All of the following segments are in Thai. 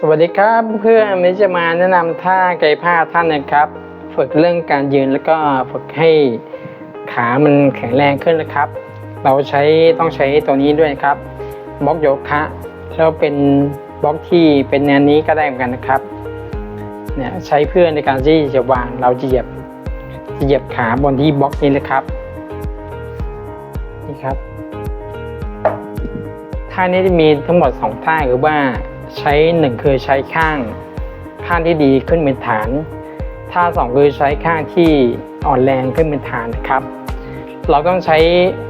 สวัสดีครับเพื่อนวันนี้จะมาแนะนำท่ากายภาพท่านนะครับ ฝึกเรื่องการยืนแล้วก็ฝึกให้ขามันแข็งแรงขึ้นนะครับ เราใช้ต้องใช้ตัวนี้ด้วยครับบล็อกโยคะแล้วเป็นบล็อกที่เป็นแนวนี้ก็ได้เหมือนกันนะครับเนี่ยใช้เพื่อในการที่จะวางเราจะเหยียบจะเหยียบขาบนที่บล็อกนี้นะครับนี่ครับท่านี้จะมีทั้งหมด 2 ท่าคือว่า ใช้หนึ่งคือใช้ข้างข้างที่ดีขึ้นเป็นฐาน ท่าสองคือใช้ข้างที่อ่อนแรงขึ้นเป็นฐานนะครับ เราต้องใช้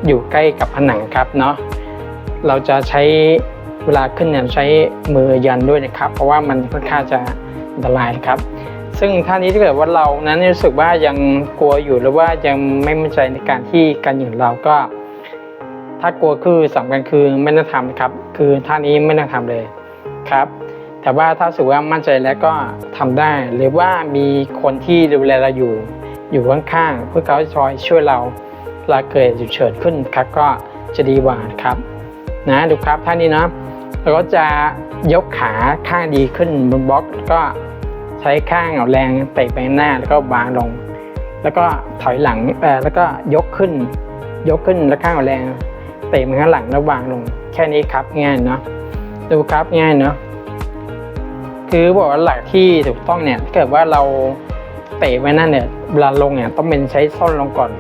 อยู่ใกล้กับผนังครับเนาะเราจะใช้เวลาขึ้นเนี่ยใช้มือยันด้วยนะครับ เพราะว่ามันค่อนข้างจะอันตรายนะครับ ซึ่งท่านี้ถ้าเกิดว่าเรานั้นรู้สึกว่ายังกลัวอยู่หรือว่ายังไม่มั่นใจในการที่การยืนเราก็ ถ้ากลัวคือสำคัญคือไม่ต้องทำนะครับ คือท่านี้ไม่ต้องทำเลย ครับ แต่ว่าถ้าสึกว่ามั่นใจแล้วก็ทำได้ หรือว่ามีคนที่ดูแลเราอยู่ อยู่ข้างๆเพื่อเขาจะคอยช่วยเราเวลาเกิดฉุกเฉินขึ้นครับก็จะดีกว่านะครับนะดูครับท่านี้เนาะเราก็จะยกขาข้างดีขึ้นบนบล็อกก็ใช้ข้างเอาแรงเตะไปหน้าแล้วก็วางลง แล้วก็ถอยหลังแล้วก็ยกขึ้น ยกขึ้นแล้วข้างเอาแรงเตะมันข้างหลังแล้ววางลง แค่นี้ครับง่ายเนาะ ดูครับง่ายเนาะคือบอกว่าหลักที่ถูกต้องเนี่ยถ้าเกิดว่าเราเตะไว้นั่นเนี่ยเวลาลงเนี่ยต้องเป็นใช้ส้นลงก่อน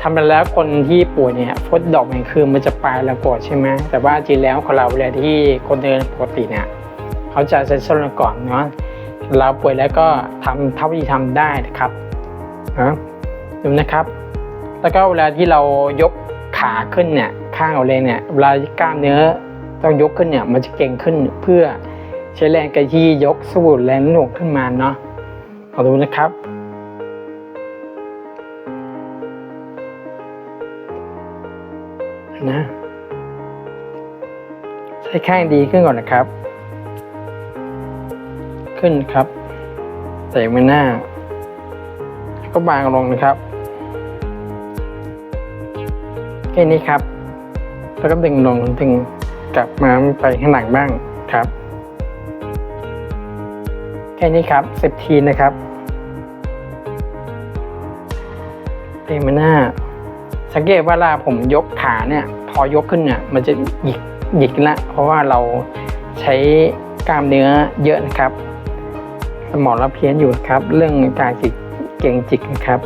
ทำไปแล้วคนที่ป่วยเนี่ยฟุตดอกเนี่ยคือมันจะปลายแล้วก่อนใช่ไหมแต่ว่าจริงแล้วของเราเวลาที่คนเดินปกติเนี่ยเขาจะใช้ส้นลงก่อนเนาะเราป่วยแล้วก็ทำเท่าที่ทำได้นะครับนะดูนะครับ แล้วก็เวลาที่เรายกขาขึ้นเนี่ยข้างเอาแรงเนี่ยเวลากล้ามเนื้อ ต้องยกขึ้นเนี่ยมันจะเก่งขึ้นเพื่อใช้แรงกระที่ยกสู้แรงหน่วงขึ้นมาเนาะเอาดูนะครับนะใช้ข้างดีขึ้นก่อนนะครับ ขึ้นครับใส่มือหน้าแล้วก็บางลงนะครับแค่นี้ครับ แล้วก็ดึงลงดึง กลับมาไปข้างหลังบ้างครับ แค่นี้ครับสิบทีนะครับเต็มหน้า สังเกตว่าเวลาผมยกขาเนี่ย พอยกขึ้นเนี่ย มันจะหยิกหยิกละ เพราะว่าเราใช้กล้ามเนื้อเยอะนะครับ สมองเราเพี้ยนอยู่ครับ เรื่องการจิกเก่งจิกนะครับ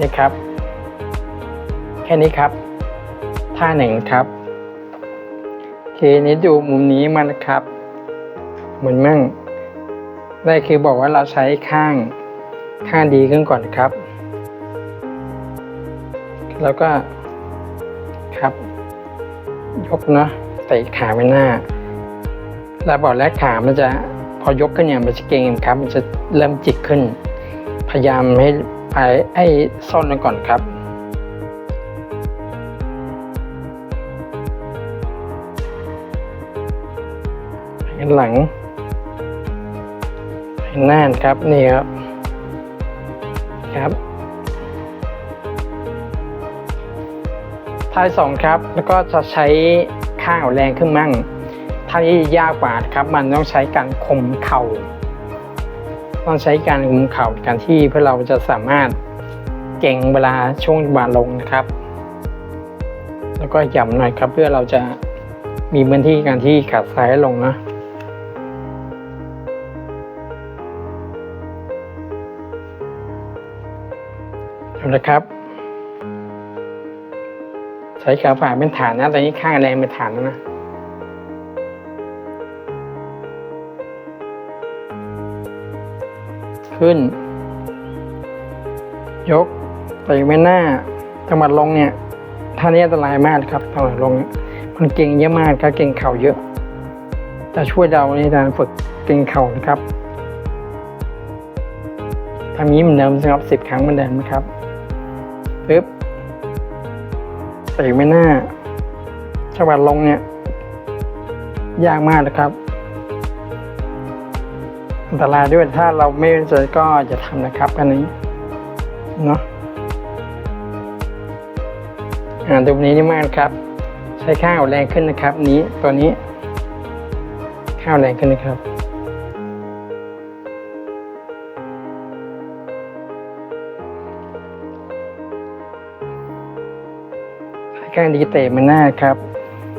นี่ครับ แค่นี้ครับ ท่าหนึ่งครับโอเคนี้ดูมุมนี้มานะครับ เหมือนมั่งได้คือบอกว่าเราใช้ข้างข้างดีขึ้นก่อนครับ แล้วก็ครับ ยกเนาะใส่ขาไว้หน้า แล้วบอกแล้วขามันจะพอยกขึ้นเนี่ยมันจะเก่งครับ มันจะเริ่มจิกขึ้น พยายามให้ไปให้ซ่อนไว้ก่อนครับ นหลังแผ่นหน้าครับนี่ครับครับท่าที่สองครับ แล้วก็จะใช้ข้างแรงขึ้นมั่งท่านี้ยากกว่าครับ มันต้องใช้การข่มเข่า ต้องใช้การข่มเข่าในการที่เพื่อเราจะสามารถเก่งเวลาช่วงบาลงนะครับ แล้วก็หย่ำหน่อยครับเพื่อเราจะมีพื้นที่การที่ขาซ้ายลงนะ เอาละครับ ใช้ขาฝ่าเป็นฐานนะตอนนี้ข้างแรงเป็นฐานแล้วนะขึ้น ยกไปไว้หน้าจังหวัดลงเนี่ยท่านี้อันตรายมากครับจังหวัดลงมันเก่งเยอะมากครับเก่งเข่าเยอะ จะช่วยเราในการฝึกเก่งเข่านะครับทำนี้เหมือนเดิมนะครับสิบครั้งเหมือนเดิมนะครับ ปึ๊บเตะไม่หน้าจังหวัดลงเนี่ย ยากมากนะครับ อันตรายด้วยถ้าเราไม่มั่นใจก็จะทำนะครับอันนี้ เนาะอ่าตรงนี้นี่มากครับ ใช้ข้างเอาแรงขึ้นนะครับ นี้ตัวนี้ ข้าวแรงขึ้นนะครับ ใช้ข้างดีเตะมันหน้าครับ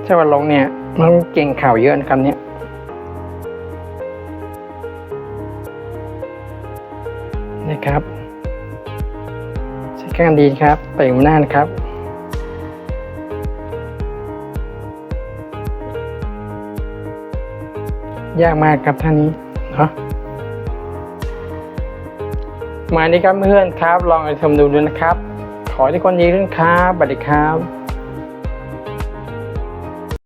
ถ้าวันลงเนี่ยมันเก่งข่าวเยอะนะครับเนี่ยนะครับใช้ข้างดีครับเตะมันหน้านะครับยากมากครับท่านนี้เนาะมาดีครับเพื่อนครับ ลองไปชมดูดูนะครับ ขอให้ทุกคนดีขึ้นครับสวัสดีครับ